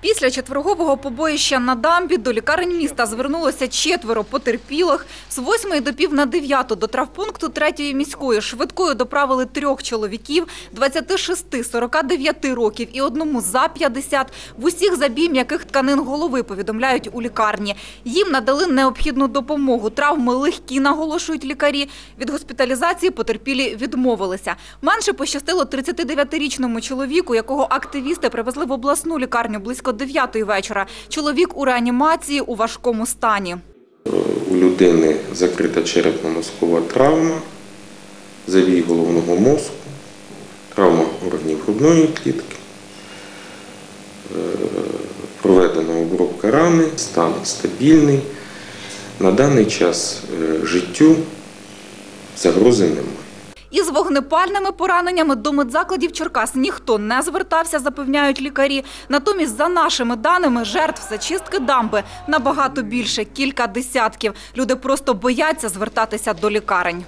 Після четвергового побоїща на дамбі до лікарень міста звернулося четверо потерпілих. З 8 до пів на 9 до травпункту 3 міської швидкою доправили трьох чоловіків 26, 49 років і одному за 50. В усіх забій м'яких тканин голови, повідомляють у лікарні. Їм надали необхідну допомогу. Травми легкі, наголошують лікарі. Від госпіталізації потерпілі відмовилися. Менше пощастило 39-річному чоловіку, якого активісти привезли в обласну лікарню близько 9 вечора. Чоловік у реанімації у важкому стані. У людини закрита черепно-мозкова травма, завій головного мозку, травма органів грудної клітки. Е, Проведена обробка рани, стан стабільний. На даний час е, життю загрози немає. Із вогнепальними пораненнями до медзакладів Черкас ніхто не звертався, запевняють лікарі. Натомість, за нашими даними, жертв зачистки дамби набагато більше – кілька десятків. Люди просто бояться звертатися до лікарень.